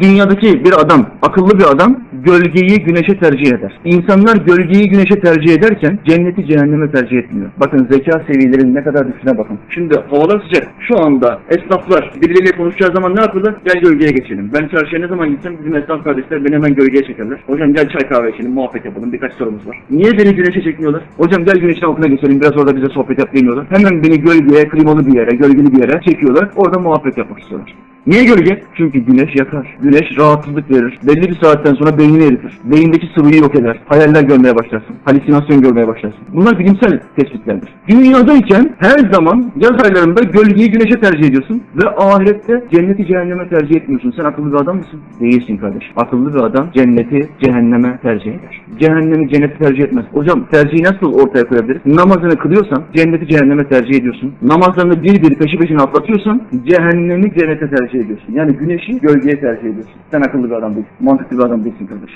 Dünyadaki bir adam, akıllı bir adam gölgeyi güneşe tercih eder. İnsanlar gölgeyi güneşe tercih ederken cenneti cehenneme tercih etmiyor. Bakın zeka seviyelerinin ne kadar düşüğüne bakın. Şimdi havalar sıcak. Şu anda esnaflar birileriyle konuşacağı zaman ne yapıyorlar? Gel gölgeye geçelim. Ben çarşıya ne zaman gitsem bizim esnaf kardeşler beni hemen gölgeye çekerler. Hocam gel çay kahve içelim, muhabbet yapalım. Birkaç sorumuz var. Niye beni güneşe çekmiyorlar? Hocam gel güneşin altına geçelim. Biraz orada bize sohbet yap demiyorlar. Hemen beni gölgeye, klimalı bir yere, gölgeli bir yere çekiyorlar. Orada muhabbet yapmak istiyorlar. Niye gölge? Çünkü güneş yakar. Güneş rahatsızlık verir. Belli bir saatten sonra beynini eritir. Beyindeki sıvıyı yok eder. Hayaller görmeye başlarsın. Halüsinasyon görmeye başlarsın. Bunlar bilimsel tespitlerdir. Dünyadayken her zaman yaz aylarında gölgeyi güneşe tercih ediyorsun ve ahirette cenneti cehenneme tercih etmiyorsun. Sen akıllı bir adam mısın? Değilsin kardeş. Akıllı bir adam cenneti cehenneme tercih eder. Cehennemi cenneti tercih etmez. Hocam tercihi nasıl ortaya koyabiliriz? Namazını kılıyorsan cenneti cehenneme tercih ediyorsun. Namazlarını bir bir peşi peşine atlatıyorsan cehennemi cennete tercih ediyorsun. Yani güneşi gölgeye tercih ediyorsun. Sen akıllı bir adam değilsin. Mantıklı bir adam değilsin kardeş.